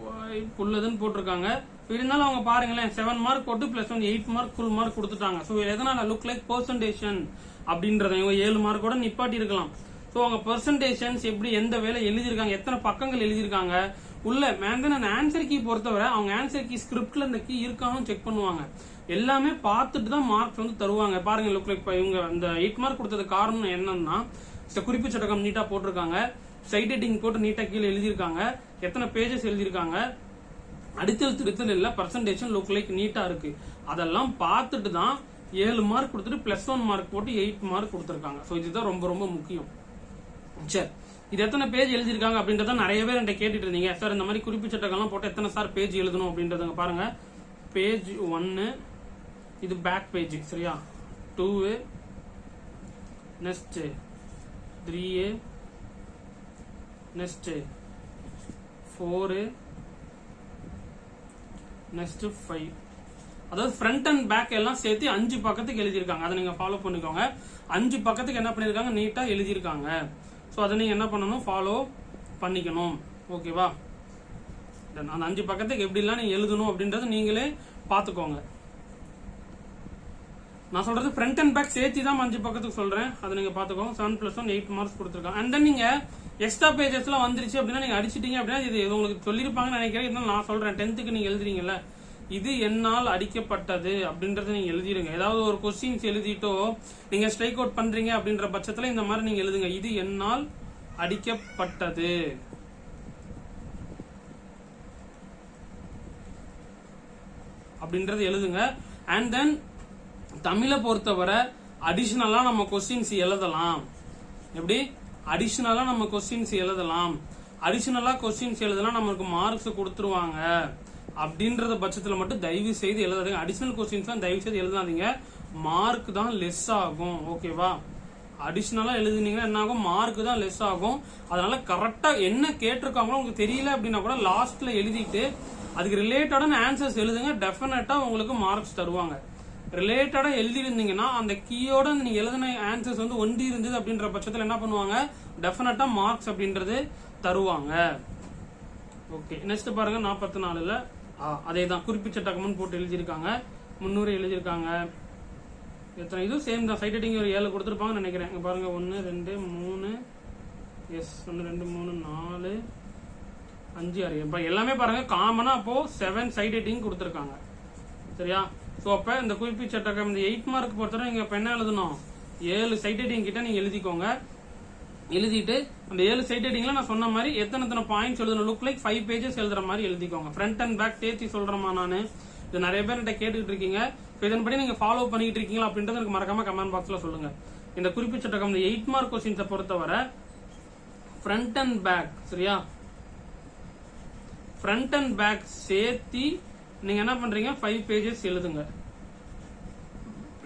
வாய் புல்லதுன்னு போட்டிருக்காங்க. இருந்தாலும் அவங்க பாருங்களேன். செவன் மார்க் போட்டு plus one eight mark full mark கொடுத்துட்டாங்க. ஸோ எதனால? லுக் லைக் பர்சன்டேஷன் அப்படின்றத இவங்க ஏழு மார்க்கோட நிப்பாட்டி இருக்கலாம் ஸோ அவங்க பெர்சன்டேஷன்ஸ் எப்படி எந்த வேலை எழுதியிருக்காங்க எத்தனை பக்கங்கள் எழுதியிருக்காங்க உள்ள மேந்தன் அந்த ஆன்சர் கீ பொறுத்தவரை அவங்க ஆன்சர் கீ ஸ்கிரிப்ட்ல இந்த கீ இருக்கான்னு செக் பண்ணுவாங்க. எல்லாமே பார்த்துட்டு தான் மார்க்ஸ் வந்து தருவாங்க. பாருங்க லுக் லைக் இவங்க அந்த எயிட் மார்க் கொடுத்தது காரணம் என்னன்னா இந்த குறிப்பு சட்டகம் நீட்டா போட்டிருக்காங்க. சைட் ஹெட்டிங் போட்டு நீட்டா கீழே எழுதியிருக்காங்க. எத்தனை பேஜஸ் எழுதியிருக்காங்க. அடித்தல் திருத்தல் இல்ல பர்சன்டேஷன் லுக் லைக் நீட்டா இருக்கு. அதெல்லாம் பார்த்துட்டு தான் ஏழு மார்க் கொடுத்துட்டு பிளஸ் ஒன் மார்க் போட்டு எயிட் மார்க் கொடுத்துருக்காங்க. ஸோ இதுதான் ரொம்ப ரொம்ப முக்கியம். சரி இது எத்தனை பேஜ் எழுதியிருக்காங்க அப்படின்றத நிறைய பேர் என்கிட்ட கேட்டுட்டு இருந்தீங்க. சார் இந்த மாதிரி குறிப்பு போட்டு எத்தனை சார் பேஜ் எழுதணும் அப்படின்றத பாருங்க. பேஜ் ஒன்னு இது பேக் பேஜ் சரியா? Two next three next four next five அதாவது ஃப்ரண்ட் அண்ட் பேக் எல்லாம் சேர்த்து அஞ்சு பக்கத்துக்கு எழுதியிருக்காங்க. அதை நீங்க ஃபாலோ பண்ணிக்கோங்க. அஞ்சு பக்கத்துக்கு என்ன பண்ணியிருக்காங்க? நீட்டா எழுதியிருக்காங்க. ஸோ அதை நீங்கள் என்ன பண்ணணும்? ஃபாலோ பண்ணிக்கணும். ஓகேவா Done. அந்த அஞ்சு பக்கத்துக்கு எப்படிலாம் நீங்கள் எழுதணும் அப்படின்றத நீங்களே பார்த்துக்கோங்க. நான் சொல்றது ஃப்ரண்ட் அண்ட் பேக் சேர்த்து தான் அஞ்சு பக்கத்துக்கு சொல்றேன். அதை நீங்க பாத்துக்கோங்க seven plus one eight marks கொடுத்துருக்காங்க. அண்ட் தென் நீங்க எக்ஸ்ட்ரா பேஜஸ்லாம் வந்துருச்சு அப்படின்னா நீங்க அடிச்சிட்டீங்க அப்படின்னா இது இது உங்களுக்கு சொல்லியிருப்பாங்கன்னு நினைக்கிறேன். இருந்தாலும் நான் சொல்றேன். டென்த்துக்கு நீங்க எழுதுறீங்கல்ல. இது என்னால் அடிக்கப்பட்டது அப்படின்றத நீங்க எழுதிடுங்க. ஏதாவது ஒரு கொஸ்டின்ஸ் எழுதிட்டோ நீங்க ஸ்ட்ரைக் அவுட் பண்றீங்க அப்படின்ற பட்சத்துல இந்த மாதிரி நீங்க எழுதுங்க. இது என்னால் அடிக்கப்பட்டது. அப்படின்றது எழுதுங்க. அண்ட் தென் தமிழை பொறுத்தவரை அடிஷனலா நம்ம கொஸ்டின்ஸ் எழுதலாம். எப்படி? அடிஷனலா நம்ம கொஸ்டின்ஸ் எழுதலாம். அடிஷனலா கொஸ்டின்ஸ் எழுதலாம் நமக்கு மார்க்ஸ் கொடுத்துருவாங்க. அப்படின்றத பட்சத்தில் மட்டும் தயவு செய்து எழுதாதீங்க. அடிஷனல் கொஸ்டின்ஸ் தான் தயவு செய்து எழுதாதீங்க. மார்க் தான் லெஸ் ஆகும். ஓகேவா அடிஷ்னலாக எழுதுனீங்கன்னா என்ன ஆகும்? மார்க் தான் லெஸ் ஆகும். அதனால கரெக்டாக என்ன கேட்டிருக்காங்களோ உங்களுக்கு தெரியல அப்படின்னா கூட லாஸ்ட்ல எழுதிட்டு அதுக்கு ரிலேட்டடான ஆன்சர்ஸ் எழுதுங்க. டெஃபினட்டாக உங்களுக்கு மார்க்ஸ் தருவாங்க. ரிலேட்டடாக எழுதியிருந்தீங்கன்னா அந்த கீயோட நீங்கள் எழுதின ஆன்சர்ஸ் வந்து ஒண்டி இருந்தது அப்படின்ற பட்சத்தில் என்ன பண்ணுவாங்க? டெஃபினட்டாக மார்க்ஸ் அப்படின்றது தருவாங்க. ஓகே நெக்ஸ்ட் பாருங்க நாற்பத்தி நாலுல. அதே தான் குறிப்பிட்ட டக்குமன் போட்டு எழுதியிருக்காங்க. முந்நூறு எழுதியிருக்காங்க. எத்தனை? இதுவும் சேம் தான். சைட் ஹெட்டிங் ஒரு ஏழு கொடுத்துருப்பாங்கன்னு நினைக்கிறேன். இங்கே பாருங்கள் ஒன்று ரெண்டு மூணு. எஸ் ஒன்று ரெண்டு மூணு நாலு அஞ்சு ஆறு. இப்போ எல்லாமே பாருங்கள் காமனாக அப்போது செவன் சைட் ஹெட்டிங் கொடுத்துருக்காங்க. சரியா? ஸோ அப்போ இந்த குறிப்பிட்ட சட்டகம் இந்த எயிட் மார்க் பொறுத்தவரை நீங்கள் இப்போ என்ன எழுதணும்? ஏழு சைட் ஹெட்டிங் கிட்ட நீங்கள் எழுதிக்கோங்க. எழுதிட்டு அந்த ஏழு சைட் ஹெட்டிங்ல நான் சொன்ன மாதிரி எத்தனை எத்தனை பாயிண்ட்ஸ் எழுதணும்? லுக் லைக் ஃபைவ் பேஜஸ் எழுதுற மாதிரி எழுதிக்கோங்க. ஃப்ரண்ட் அண்ட் பேக் சேர்த்து சொல்றேமா நான். இது நிறைய பேர் என்கிட்ட கேட்டுக்கிட்டு இருக்கீங்க. ஸோ இதன்படி நீங்க ஃபாலோ பண்ணிட்டு இருக்கீங்களா அப்படின்றது எனக்கு மறக்காம கமெண்ட் பாக்ஸ்ல சொல்லுங்க. இந்த குறிப்பிட்ட இந்த எயிட் மார்க் கொஸ்டின்ஸை பொறுத்தவரை ஃப்ரண்ட் அண்ட் பேக் சரியா? ஃப்ரண்ட் அண்ட் பேக் சேர்த்தி நீங்க என்ன பண்றீங்க? ஃபைவ் பேஜஸ் எழுதுங்க.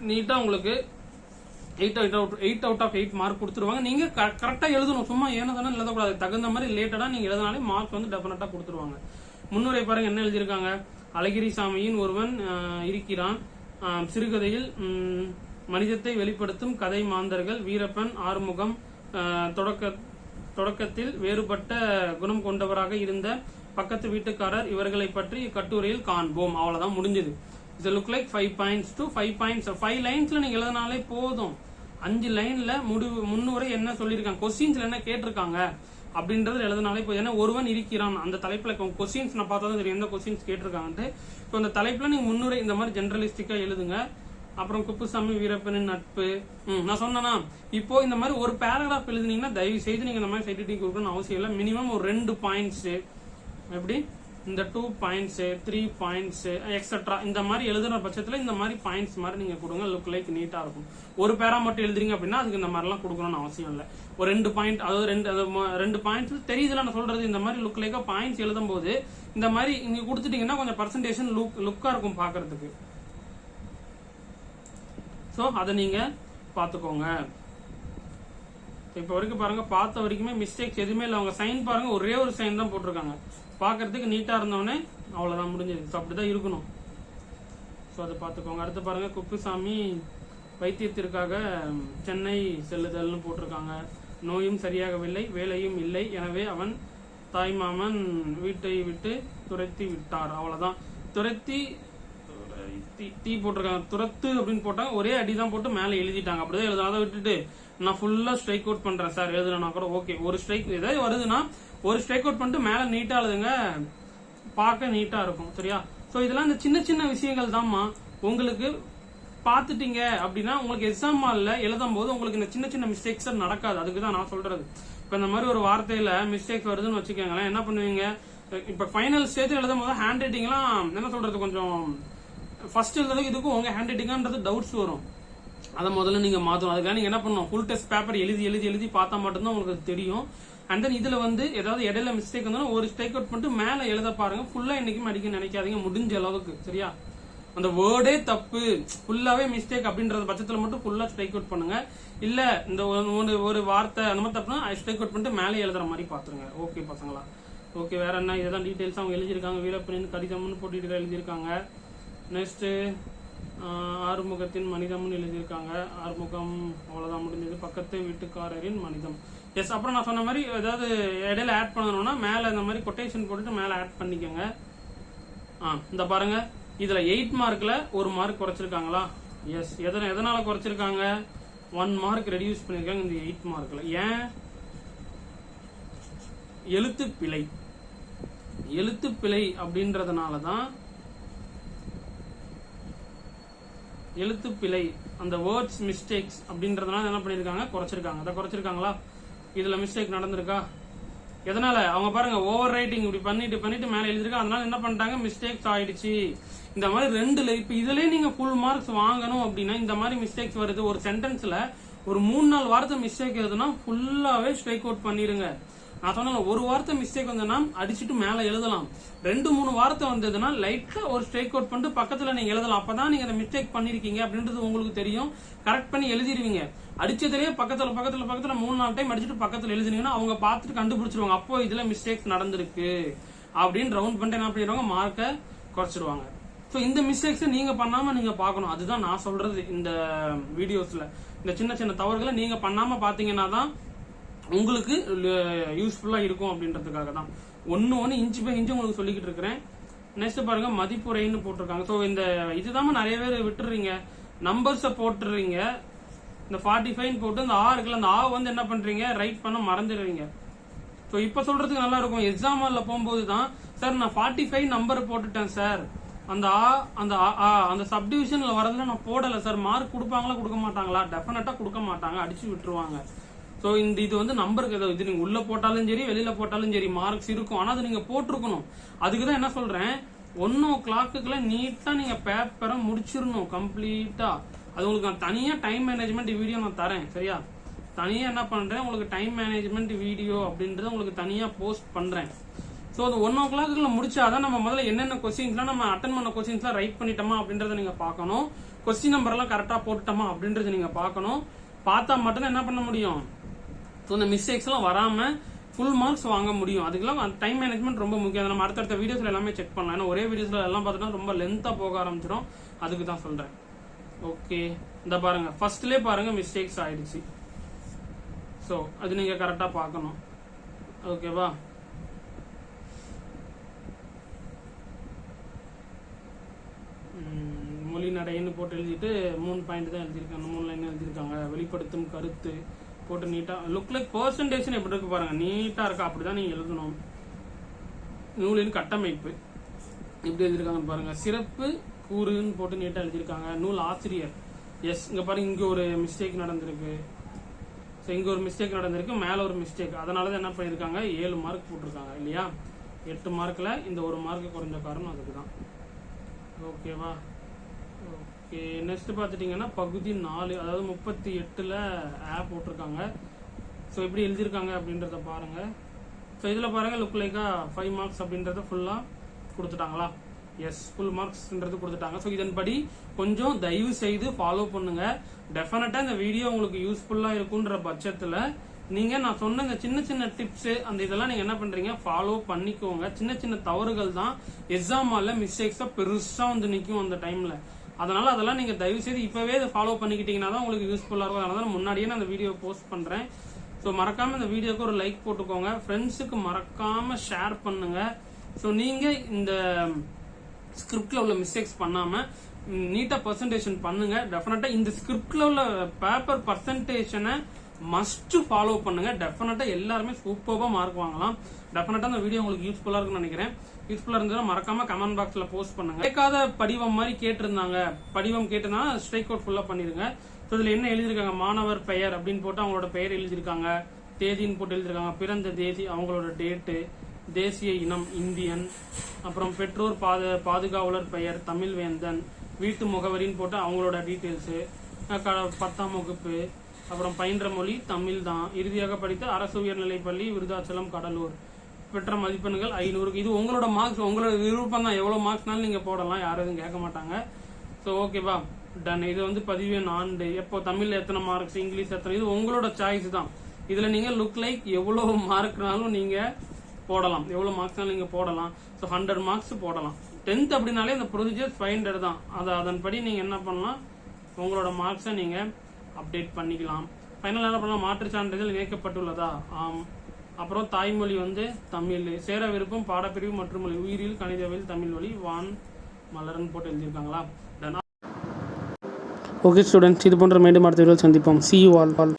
நீட்டா உங்களுக்கு eight out out eight out of eight mark கொடுத்துருவாங்க. நீங்க கரெக்டா எழுதணும். சும்மா ஏனோ தானே எழுதக்கூடாது தகுந்த மாதிரி ரிலேட்டடா நீங்க எழுதினாலே மார்க் வந்து டெஃபினட்டா கொடுத்துருவாங்க. முன்னுரை பாருங்க என்ன எழுதியிருக்காங்க? அழகிரி சாமியின் ஒருவன் இருக்கிறான். சிறுகதையில் மனிதத்தை வெளிப்படுத்தும் கதை மாந்தர்கள் வீரப்பன் ஆறுமுகம் தொடக்க தொடக்கத்தில் வேறுபட்ட குணம் கொண்டவராக இருந்த பக்கத்து வீட்டுக்காரர் இவர்களை பற்றி கட்டுரையில் காண்போம். அவ்வளவுதான் முடிஞ்சது. இது look like five points to five points five லைன்ஸ்ல நீங்க எழுதினாலே போதும். அஞ்சு லைன்ல முடிவு முன்னுரை என்ன சொல்லியிருக்காங்க? கொஸ்டின்ஸ்ல என்ன கேட்டிருக்காங்க? அப்படின்றது எழுதினாலே இப்போ ஏன்னா ஒருவன் இருக்கிறான். அந்த தலைப்புல கொஸ்டின்ஸ் நான் பார்த்தா தெரியும். எந்த கொஸ்டின்ஸ் கேட்டிருக்காங்கன்ட்டு. இப்போ அந்த தலைப்புல நீங்க முன்னுரை இந்த மாதிரி ஜெனரலிஸ்டிக்கா எழுதுங்க. அப்புறம் குப்புசாமி வீரப்பனின் நட்பு. ம், நான் சொன்னேன்னா இப்போ இந்த மாதிரி ஒரு பேராகிராஃப் எழுதுனீங்கன்னா தயவு செய்து நீங்க இந்த மாதிரி சைட்டிங் கொடுக்கணும்னு அவசியம் இல்லை. மினிமம் ஒரு ரெண்டு பாயிண்ட்ஸ் எப்படி? இந்த two points three points etcetera இந்த மாதிரி எழுதுற பட்சத்துல இந்த மாதிரி பாயிண்ட்ஸ் மாதிரி நீங்க கொடுங்க லுக் லைக் நீட்டா இருக்கும். ஒரு பேரா மட்டும் எழுதுறீங்க அப்படின்னா அதுக்கு இந்த மாதிரிலாம் கொடுக்கணும்னு அவசியம் இல்லை. ஒரு ரெண்டு பாயிண்ட் அதாவது ரெண்டு அது ரெண்டு பாயிண்ட்ஸ் தெரியுதுல நான் சொல்றது இந்த மாதிரி லுக் லைக்கா பாயிண்ட்ஸ் எழுதும் போது இந்த மாதிரி நீங்க கொடுத்துட்டீங்கன்னா கொஞ்சம் பர்சன்டேஷன் லுக் லுக்கா இருக்கும் பாக்குறதுக்கு. ஸோ அதை நீங்க பாத்துக்கோங்க இப்போ வரைக்கும் பாருங்க பார்த்த வரைக்குமே மிஸ்டேக்ஸ் எதுவுமே இல்லை. அவங்க சைன் பாருங்க ஒரே ஒரு சைன் தான் போட்டிருக்காங்க. பார்க்கறதுக்கு நீட்டாக இருந்தவொடனே அவ்வளோதான் முடிஞ்சது ஸோ அப்படிதான் இருக்கணும். ஸோ அதை பார்த்துக்கோங்க. அடுத்து பாருங்கள் குப்புசாமி வைத்தியத்திற்காக சென்னை செல்லுதல்னு போட்டிருக்காங்க. நோயும் சரியாகவில்லை வேலையும் இல்லை. எனவே அவன் தாய்மாமன் வீட்டை விட்டு துரத்தி விட்டார். அவ்வளோதான் துரத்தி தீ தீ போட்டிருக்காங்க. துரத்து அப்படின்னு போட்டால் ஒரே அடி தான் போட்டு மேலே எழுதிட்டாங்க. அப்படிதான் எழுத அதை விட்டுட்டு நான் ஃபுல்லாக ஸ்ட்ரைக் அவுட் பண்ணுறேன் சார் எழுதுனா கூட ஓகே ஒரு ஸ்ட்ரைக் ஏதாவது வருதுன்னா ஒரு ஸ்ட்ரைக் அவுட் பண்ணிட்டு மேலே நீட்டா எழுதுங்க. பார்க்க நீட்டா இருக்கும் சரியா? சோ இதெல்லாம் இந்த சின்ன சின்ன விஷயங்கள் தான்மா. உங்களுக்கு பார்த்துட்டீங்க அப்படின்னா உங்களுக்கு எக்ஸாம் ஹால்ல எழுதும் போது உங்களுக்கு இந்த சின்ன சின்ன மிஸ்டேக்ஸ் நடக்காது. அதுக்கு தான் நான் சொல்றது. இப்ப இந்த மாதிரி ஒரு வார்த்தையில மிஸ்டேக் வருதுன்னு வச்சுக்கோங்களேன் என்ன பண்ணுவீங்க? இப்ப ஃபைனல் ஸ்டேஜ் எழுதும் போது ஹேண்ட் ரைட்டிங்லாம் என்ன சொல்றது கொஞ்சம் ஃபர்ஸ்ட் எழுதுறதுக்கு இதுக்கும் உங்க ஹேண்ட் ரைட்டிங்கான்றது டவுட்ஸ் வரும். அதை முதல்ல நீங்க மாத்தணும். அதுக்காக நீங்க என்ன பண்ணணும்? ஃபுல் டெஸ்ட் பேப்பர் எழுதி எழுதி எழுதி பார்த்தா மட்டும்தான் உங்களுக்கு தெரியும். அண்ட் தென் இதுல வந்து ஏதாவது இடையில மிஸ்டேக் வந்தாலும் ஒரு ஸ்ட்ரைக் அவுட் பண்ணிட்டு மேல எழுத பாருங்க. ஃபுல்லா என்னைக்கும் அடிக்க நினைக்காதீங்க. முடிஞ்ச அளவுக்கு சரியா? அந்த வேர்டே தப்பு. ஃபுல்லாவே மிஸ்டேக் அப்படின்றத பட்சத்துல மட்டும் ஃபுல்லா ஸ்ட்ரைக் அவுட் பண்ணுங்க. இல்ல இந்த ஒரு- ஒரு வார்த்தை அந்த மாதிரி தப்புனா ஸ்ட்ரைக் அவுட் பண்ணிட்டு மேலே எழுதுற மாதிரி பாத்துருங்க. ஓகே பசங்களா. ஓகே வேற என்ன? இதெல்லாம் டீடைல்ஸ் அவங்க எழுதியிருக்காங்க. வீரப்பனின் கடிதம்னு போட்டு எழுதியிருக்காங்க. நெக்ஸ்ட்டு ஆறுமுகத்தின் மனிதம்னு எழுதியிருக்காங்க. ஆறுமுகம் அவ்வளோதான் முடிஞ்சது. பக்கத்து வீட்டுக்காரரின் மனிதம். எஸ் அப்புறம் நான் சொன்ன மாதிரி ஏதாவது இடையில ஆட் பண்ணணும்னா மேலே இந்த மாதிரி கொட்டேஷன் போட்டுட்டு மேலே ஆட் பண்ணிக்கோங்க. ஆ இந்த பாருங்க. இதில் எயிட் மார்க்கில் ஒரு மார்க் குறைச்சிருக்காங்களா? எஸ் எதனை எதனால் குறைச்சிருக்காங்க? ஒன் மார்க் ரெடியூஸ் பண்ணியிருக்காங்க இந்த எயிட் மார்க்கில் ஏன்? எழுத்து பிழை எழுத்து பிழை அப்படின்றதுனால தான் எழுத்து பிழை அந்த வேர்ட்ஸ் மிஸ்டேக்ஸ் அப்படின்றதுனால என்ன பண்ணியிருக்காங்க? குறைச்சிருக்காங்க. அதை குறைச்சிருக்காங்களா? இதில் மிஸ்டேக் நடந்திருக்கா? எதனால? அவங்க பாருங்க ஓவர் ரைட்டிங் இப்படி பண்ணிட்டு பண்ணிட்டு மேலே எழுதிருக்காங்க அதனால என்ன பண்ணிட்டாங்க? மிஸ்டேக்ஸ் ஆயிடுச்சு. இந்த மாதிரி ரெண்டுல இப்போ இதுலயே நீங்க ஃபுல் மார்க்ஸ் வாங்கணும் அப்படின்னா இந்த மாதிரி மிஸ்டேக்ஸ் வருது. ஒரு சென்டென்ஸ்ல ஒரு மூணு நாள் வாரத்தை மிஸ்டேக் எதுனா ஃபுல்லாவே ஸ்ட்ரைக் அவுட் பண்ணிருங்க. நான் சொன்ன ஒரு வார்த்தை மிஸ்டேக் வந்ததுன்னா அடிச்சுட்டு மேல எழுதலாம். ரெண்டு மூணு வார்த்தை வந்ததுன்னா லைட்டா ஒரு ஸ்ட்ரைக் அவுட் பண்ணிட்டு பக்கத்துல நீங்க எழுதலாம். அப்பதான் நீங்க அந்த மிஸ்டேக் பண்ணிருக்கீங்க அப்படின்றது உங்களுக்கு தெரியும். கரெக்ட் பண்ணி எழுதிருவீங்க. அடிச்சதுலயே பக்கத்துல பக்கத்துல பக்கத்துல மூணு நாலு டைம் அடிச்சுட்டு பக்கத்துல எழுதினீங்கன்னா அவங்க பார்த்துட்டு கண்டுபிடிச்சிருவாங்க. அப்போ இதுல மிஸ்டேக்ஸ் நடந்திருக்கு. அப்படின்னு ரவுண்ட் பண்ணிட்டு என்ன பண்ணிடுவாங்க? மார்க்கை குறைச்சிருவாங்க ஸோ இந்த மிஸ்டேக்ஸை நீங்க பண்ணாம நீங்க பார்க்கணும். அதுதான் நான் சொல்றது இந்த வீடியோஸ்ல இந்த சின்ன சின்ன தவறுகளை நீங்க பண்ணாம பாத்தீங்கன்னா தான் உங்களுக்கு யூஸ்ஃபுல்லாக இருக்கும் அப்படின்றதுக்காக தான். ஒன்று ஒன்று இன்ச்சு பை இன்ச்சு உங்களுக்கு சொல்லிக்கிட்டு இருக்கிறேன். நெக்ஸ்ட் பாருங்க மதிப்புரைன்னு போட்டிருக்காங்க. ஸோ இந்த இதுதான் நிறைய பேர் விட்டுறீங்க. நம்பர்ஸை போட்டுறீங்க. இந்த ஃபார்ட்டி ஃபைவ் போட்டு இந்த ஆ இருக்குல்ல அந்த ஆ வந்து என்ன பண்றீங்க? ரைட் பண்ண மறந்துடுறீங்க. ஸோ இப்போ சொல்றதுக்கு நல்லா இருக்கும். எக்ஸாம் ஹாலில் போகும்போது தான் சார் நான் ஃபார்ட்டி ஃபைவ் நம்பர் போட்டுட்டேன் சார் அந்த ஆ அந்த ஆ- ஆ, அந்த சப்டிவிஷனில் வரதுல நான் போடலை சார் மார்க் கொடுப்பாங்களா கொடுக்க மாட்டாங்களா? டெஃபினட்டாக கொடுக்க மாட்டாங்க. அடிச்சு விட்டுருவாங்க. ஸோ இந்த இது வந்து நம்பருக்கு ஏதோ இது. நீங்க உள்ள போட்டாலும் சரி வெளியில போட்டாலும் சரி மார்க்ஸ் இருக்கும். ஆனால் அது நீங்க போட்டிருக்கணும். அதுக்கு தான் என்ன சொல்றேன்? ஒன் ஓ கிளாக்குக்குள்ள நீட்டா நீங்க பேப்பரை முடிச்சிடணும் கம்ப்ளீட்டா அது உங்களுக்கு நான் தனியா டைம் மேனேஜ்மெண்ட் வீடியோ நான் தரேன் சரியா? தனியா என்ன பண்றேன்? உங்களுக்கு டைம் மேனேஜ்மெண்ட் வீடியோ அப்படின்றத உங்களுக்கு தனியா போஸ்ட் பண்றேன். ஸோ அது ஒன் ஓ கிளாக்குள்ள முடிச்சாதான் நம்ம முதல்ல என்னென்ன கொஸ்டின்ஸ்லாம் நம்ம அட்டன் பண்ண கொஸ்டின்ஸ்லாம் ரைட் பண்ணிட்டோமா அப்படின்றத நீங்க பார்க்கணும். கொஸ்டின் நம்பர்லாம் கரெக்டாக கரெக்டா போட்டுட்டோமா அப்படின்றத நீங்க பார்க்கணும். பார்த்தா மட்டும்தான் என்ன பண்ண முடியும்? ஸோ இந்த மிஸ்டேக்ஸ்லாம் வராமல் ஃபுல் மார்க்ஸ் வாங்க முடியும். அதுக்கெல்லாம் டைம் மேனேஜ்மெண்ட் ரொம்ப முக்கியம். அதை நம்ம அடுத்தடுத்த வீடியோஸில் எல்லாமே செக் பண்ணலாம். ஏன்னா ஒரே வீடியோஸில் எல்லாம் பார்த்துட்டா ரொம்ப லென்த்தாக போக ஆரம்பிச்சிடும். அதுக்கு தான் சொல்கிறேன் ஓகே இந்த பாருங்க. ஃபர்ஸ்ட்லேயே பாருங்க மிஸ்டேக்ஸ் ஆயிடுச்சு. ஸோ அது நீங்கள் கரெக்டாக பார்க்கணும். ஓகேவா மொழி நடைன்னு போட்டு எழுதிட்டு மூணு பாயிண்ட் தான் எழுதியிருக்காங்க. மூணு லைன் எழுதியிருக்காங்க. வெளிப்படுத்தும் கருத்து. போட்டு நீட்டா லுக் லைக் பர்சன்டேஜ்னு எப்படி இருக்கு பாருங்க. நீட்டா இருக்கா? அப்படிதான் நீங்கள் எழுதணும். நூலின் கட்டமைப்பு எப்படி எழுதியிருக்காங்கன்னு பாருங்க. சிறப்பு கூறுன்னு போட்டு நீட்டா எழுதியிருக்காங்க. நூல் ஆசிரியர். எஸ் இங்க பாருங்க இங்க ஒரு மிஸ்டேக் நடந்திருக்கு. ஸோ இங்கே ஒரு மிஸ்டேக் நடந்திருக்கு மேலே ஒரு மிஸ்டேக் அதனால தான் என்ன பண்ணியிருக்காங்க? ஏழு மார்க் போட்டிருக்காங்க இல்லையா? எட்டு மார்க்கில் இந்த ஒரு மார்க்கு குறைஞ்ச காரணம் அதுக்கு தான் ஓகேவா நெக்ஸ்ட் பார்த்துட்டிங்கன்னா பகுதி நாலு அதாவது முப்பத்தி எட்டில் ஆப் போட்டிருக்காங்க. ஸோ எப்படி எழுதியிருக்காங்க அப்படின்றத பாருங்கள் ஸோ இதில் பாருங்கள் லுக் லைக்காக ஃபைவ் மார்க்ஸ் அப்படின்றத ஃபுல்லாக கொடுத்துட்டாங்களா? எஸ் ஃபுல் மார்க்ஸ்ன்றது கொடுத்துட்டாங்க. ஸோ இதன்படி கொஞ்சம் தயவு செய்து ஃபாலோ பண்ணுங்கள் டெஃபினட்டாக இந்த வீடியோ உங்களுக்கு யூஸ்ஃபுல்லாக இருக்குன்ற பட்சத்தில் நீங்கள் நான் சொன்ன இந்த சின்ன சின்ன டிப்ஸு அந்த இதெல்லாம் நீங்கள் என்ன பண்ணுறீங்க ஃபாலோ பண்ணிக்கோங்க. சின்ன சின்ன தவறுகள் தான் எக்ஸாம் ஹால்ல பெருசாக வந்து நிற்கும் அந்த டைமில் அதனால அதெல்லாம் நீங்க தயவு செய்து இப்பவே இதை ஃபாலோ பண்ணிக்கிட்டீங்கன்னா தான் உங்களுக்கு யூஸ்ஃபுல்லா இருக்கும். அதனால தான் முன்னாடியே நான் அந்த வீடியோ போஸ்ட் பண்றேன். ஸோ மறக்காம இந்த வீடியோக்கு ஒரு லைக் போட்டுக்கோங்க. ஃப்ரெண்ட்ஸுக்கு மறக்காம ஷேர் பண்ணுங்க. ஸோ நீங்க இந்த ஸ்கிரிப்ட்ல உள்ள மிஸ்டேக்ஸ் பண்ணாம நீட்டா பர்சன்டேஷன் பண்ணுங்க. டெஃபினட்டா இந்த ஸ்கிரிப்ட்ல உள்ள பேப்பர் பர்சன்டேஷனை மஸ்ட் ஃபாலோ பண்ணுங்க. டெஃபினட்டா எல்லாருமே சூப்பராக மார்க் வாங்கலாம். டெஃபினட்டா அந்த வீடியோ உங்களுக்கு யூஸ்ஃபுல்லா இருக்கும்னு நினைக்கிறேன். யூஸ்ஃபுல்லாக இருந்ததுன்னா மறக்காம கமெண்ட் பாக்ஸில் போஸ்ட் பண்ணுங்க. கேட்காத படிவம் மாதிரி கேட்டிருந்தாங்க. படிவம் கேட்டுனா ஸ்ட்ரைக் அவுட் ஃபுல்லாக பண்ணிருங்க ஸோ இதில் என்ன எழுதியிருக்காங்க? மாணவர் பெயர் அப்படின்னு போட்டு அவங்களோட பெயர் எழுதியிருக்காங்க. தேதின்னு போட்டு எழுதியிருக்காங்க. பிறந்த தேதி அவங்களோட டேட்டு தேசிய இனம் இந்தியன் அப்புறம் பெற்றோர் பாது பாதுகாவலர் பெயர் தமிழ்வேந்தன் வீட்டு முகவரின்னு போட்டு அவங்களோட டீட்டெயில்ஸு பத்தாம் வகுப்பு அப்புறம் பயின்ற மொழி தமிழ் தான் இறுதியாக படித்த அரசு உயர்நிலைப் பள்ளி விருதாச்சலம் கடலூர். பெற்ற மதிப்பெண்கள் ஐநூறுக்கு இது உங்களோட மார்க்ஸ் உங்களோட விருப்பம் தான் எவ்வளோ மார்க்ஸ்னாலும் நீங்கள் போடலாம். யாரும் எதுவும் கேட்க மாட்டாங்க. ஸோ ஓகேவா டன் இது வந்து பதிவேன் ஆண்டு எப்போ தமிழில் எத்தனை மார்க்ஸ் இங்கிலீஷ் எத்தனை இது உங்களோட சாய்ஸ் தான். இதில் நீங்கள் லுக் லைக் எவ்வளோ மார்க்னாலும் நீங்கள் போடலாம். எவ்வளோ மார்க்ஸ்னாலும் நீங்கள் போடலாம். ஸோ ஹண்ட்ரட் மார்க்ஸ் போடலாம். டென்த் அப்படின்னாலே இந்த ப்ரொசீஜர் ஃபைவ் ஹண்ட்ரட் தான். அது அதன்படி நீங்கள் என்ன பண்ணலாம்? உங்களோட மார்க்ஸை நீங்கள் அப்டேட் பண்ணிக்கலாம். ஃபைனல் என்ன பண்ணலாம்? மாற்றுச் சான்றிதழ் இணைக்கப்பட்டுள்ளதா? ஆம். அப்புறம் தாய்மொழி வந்து தமிழ். சேர விருப்பம் பாடப்பிரிவு மற்றும் மொழி. உயிரியல் கணிதவியல் தமிழ் மொழி. வான் மலர்னு போட்டு எழுதியிருக்காங்களா? ஓகே ஸ்டூடெண்ட்ஸ் இது போன்ற மீண்டும் அடுத்த வீடியோ சந்திப்போம். C you all all